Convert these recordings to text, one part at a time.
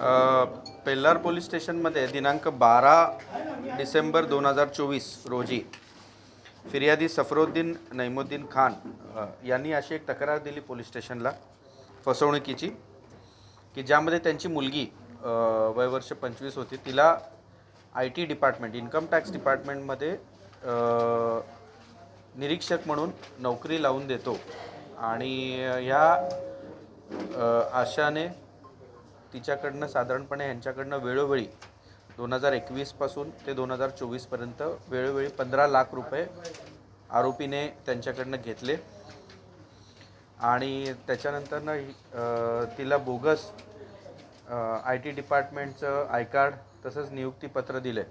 पेल्लार police स्टेशनमध्ये दिनांक बारा डिसेंबर दोन हजार चोवीस रोजी फिर्यादी सफरोद्दीन नैमुद्दीन खान यांनी अशी एक तक्रार दिली पोलीस स्टेशनला फसवणुकीची की ज्यामध्ये त्यांची मुलगी वयवर्ष वय वर्ष पंचवीस होती तिला I T department income tax डिपार्टमेंटमध्ये निरीक्षक म्हणून नोकरी लावून देतो. आणि ह्या आशाने तिच्याकडनं साधारणपणे ह्यांच्याकडनं वेळोवेळी दोन हजार एकवीसपासून ते दोन हजार चोवीसपर्यंत वेळोवेळी पंधरा लाख रुपये आरोपीने त्यांच्याकडनं घेतले. आणि त्याच्यानंतरनं तिला बोगस आय टी डिपार्टमेंटचं आय कार्ड तसंच नियुक्तीपत्र दिले.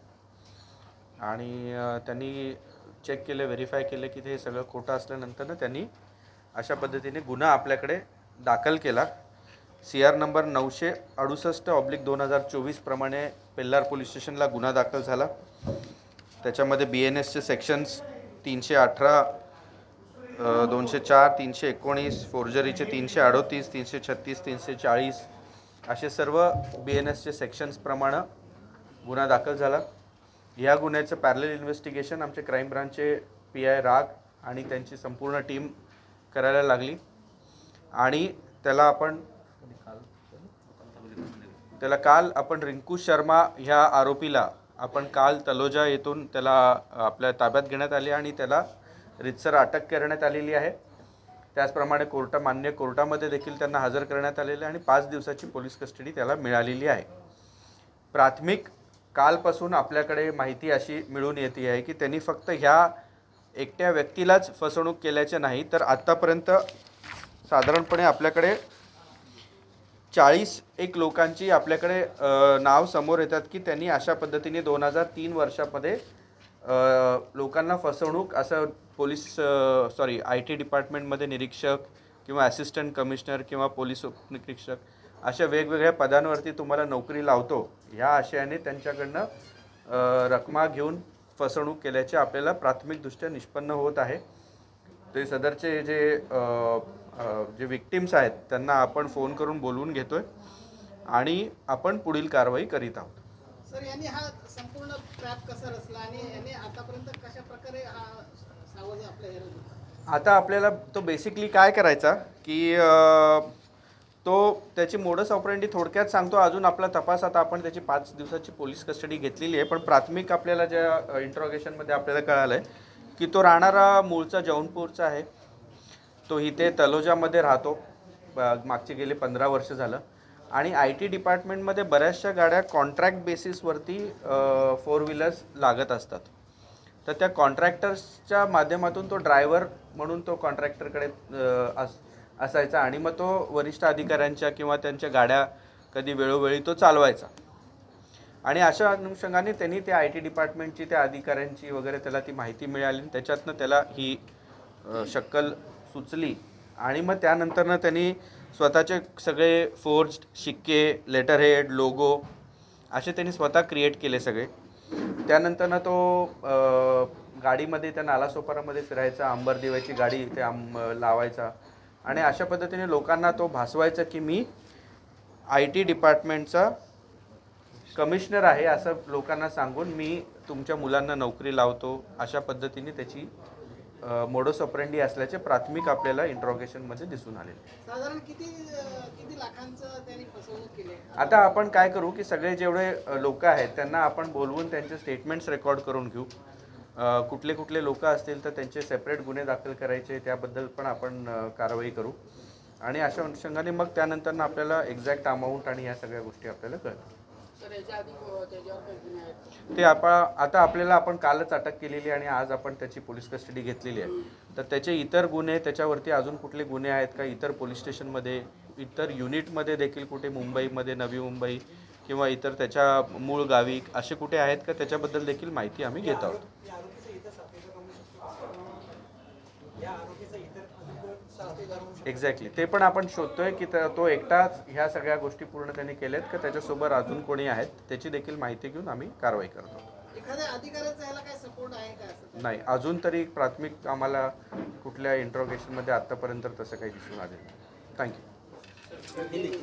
आणि त्यांनी चेक केले व्हेरीफाय केले की ते सगळं खोटं असल्यानंतरनं त्यांनी अशा पद्धतीने गुन्हा आपल्याकडे दाखल केला. सी आर नंबर नऊशे अडुसष्ट ऑब्लिक दोन हजार चोवीसप्रमाणे पेल्लार पोलीस स्टेशनला गुन्हा दाखल झाला. त्याच्यामध्ये बी एन एसचे सेक्शन्स तीनशे अठरा दोनशे चार तीनशे एकोणीस फोर्जरीचे तीनशे अडोतीस तीनशे छत्तीस तीनशे चाळीस असे सर्व बी एन एसचे सेक्शन्सप्रमाणे गुन्हा दाखल झाला. या गुन्ह्याचं पॅरलेल इन्व्हेस्टिगेशन आमचे क्राईम ब्रांचचे पी आय राग आणि त्यांची संपूर्ण टीम करायला लागली. आणि त्याला आपण त्याला काल आपण रिंकू शर्मा ह्या आरोपीला आपण काल तलोजा येथून त्याला आपल्या ताब्यात घेण्यात आले आणि त्याला रितसर अटक करण्यात आलेली आहे. त्याचप्रमाणे कोर्टा मान्य कोर्टामध्ये देखील त्यांना हजर करण्यात आलेले आहे आणि पाच दिवसाची पोलीस कस्टडी त्याला मिळालेली आहे. प्राथमिक कालपासून आपल्याकडे माहिती अशी मिळून येते आहे की त्यांनी फक्त ह्या एकट्या व्यक्तीलाच फसवणूक केल्याचे नाही तर आत्तापर्यंत साधारणपणे आपल्याकडे चाळीस एक लोकांची आपल्याकडे नाव समोर येतात की त्यांनी अशा पद्धतीने दोन हजार तीन वर्षामध्ये लोकांना फसवणूक असं पोलीस सॉरी आय टी डिपार्टमेंटमध्ये निरीक्षक किंवा असिस्टंट कमिशनर किंवा पोलीस उपनिरीक्षक अशा वेगवेगळ्या पदांवरती तुम्हाला नोकरी लावतो ह्या आशयाने त्यांच्याकडनं रकमा घेऊन फसवणूक केल्याचे आपल्याला प्राथमिकदृष्ट्या निष्पन्न होत आहे. ते सदरचे जे जे विक्टिम्स आहेत त्यांना आपण फोन करून बोलवून घेतोय आणि आपण पुढील कारवाई करीत आहोत. सर यांनी हा संपूर्ण ट्रॅप कसा रचला आणि याने आतापर्यंत कशा प्रकारे हा आपल्या आता आपल्याला तो बेसिकली काय करायचा की तो त्याची मोडस ऑपरेंडी थोडक्यात सांगतो. अजून आपला तपास आता आपण त्याची पाच दिवसाची पोलीस कस्टडी घेतलेली आहे. पण प्राथमिक आपल्याला ज्या इंट्रॉगेशनमध्ये आपल्याला कळालं आहे की तो राहणारा मूळचा जौनपूरचा आहे. तो इथे तलोजामध्ये राहतो. मागचे गेले पंधरा वर्ष झालं. आणि आय टी डिपार्टमेंटमध्ये बऱ्याचशा गाड्या कॉन्ट्रॅक्ट बेसिसवरती फोर व्हीलर्स लागत असतात. तर त्या कॉन्ट्रॅक्टर्सच्या माध्यमातून तो ड्रायव्हर म्हणून तो कॉन्ट्रॅक्टरकडे अस असायचा. आणि मग तो वरिष्ठ अधिकाऱ्यांच्या किंवा त्यांच्या गाड्या कधी वेळोवेळी तो चालवायचा. आणि अशा अनुषंगाने त्यांनी त्या आय टी डिपार्टमेंटची त्या अधिकाऱ्यांची वगैरे त्याला ती माहिती मिळाली आणि त्याच्यातनं त्याला ही शक्कल सुचली. आणि मग त्यानंतरनं त्यांनी स्वतःचे सगळे फोर्ज्ड शिक्के लेटरहेड लोगो असे त्यांनी स्वतः क्रिएट केले सगळे. त्यानंतरनं तो गाडीमध्ये त्या नालासोपारामध्ये फिरायचा अंबर देवाची गाडी इथे आम लावायचा. आणि अशा पद्धतीने लोकांना तो भासवायचा की मी आय टी डिपार्टमेंटचा कमिशनर आहे असं लोकांना सांगून मी तुमच्या मुलांना नोकरी लावतो अशा पद्धतीने त्याची मोडस ऑपरेंडी असल्याचे प्राथमिक आपल्याला इंट्रॉगेशनमध्ये दिसून आले आता आपण काय करू की सगळे जेवढे लोक आहेत त्यांना आपण बोलवून त्यांचे स्टेटमेंट्स रेकॉर्ड करून घेऊ. कुठले कुठले लोक असतील तर त्यांचे सेपरेट गुन्हे दाखल करायचे त्याबद्दल पण आपण कारवाई करू. आणि अशा अनुषंगाने मग त्यानंतर आपल्याला एक्झॅक्ट अमाऊंट आणि ह्या सगळ्या गोष्टी आपल्याला कळतात ते आपण आता आपल्याला आपण कालच अटक केलेली आणि आज आपण त्याची पोलीस कस्टडी घेतलेली आहे. तर त्याचे इतर गुन्हे त्याच्यावरती अजून कुठले गुन्हे आहेत का? इतर पोलीस स्टेशनमध्ये इतर युनिटमध्ये देखील कुठे? मुंबईमध्ये नवी मुंबई किंवा इतर त्याच्या मूळ गावी असे कुठे आहेत का? त्याच्याबद्दल देखील माहिती आम्ही घेत आहोत. एक्झॅक्टली ते पण आपण शोधतोय की तो एकटाच ह्या सगळ्या गोष्टी पूर्ण त्यांनी केल्यात का त्याच्यासोबत अजून कोणी आहेत? त्याची देखील माहिती घेऊन आम्ही कारवाई करतो. नाही. अजून तरी प्राथमिक आम्हाला कुठल्या इंट्रोगेशनमध्ये आत्तापर्यंत तसं काही दिसून आलेलं नाही. थँक्यू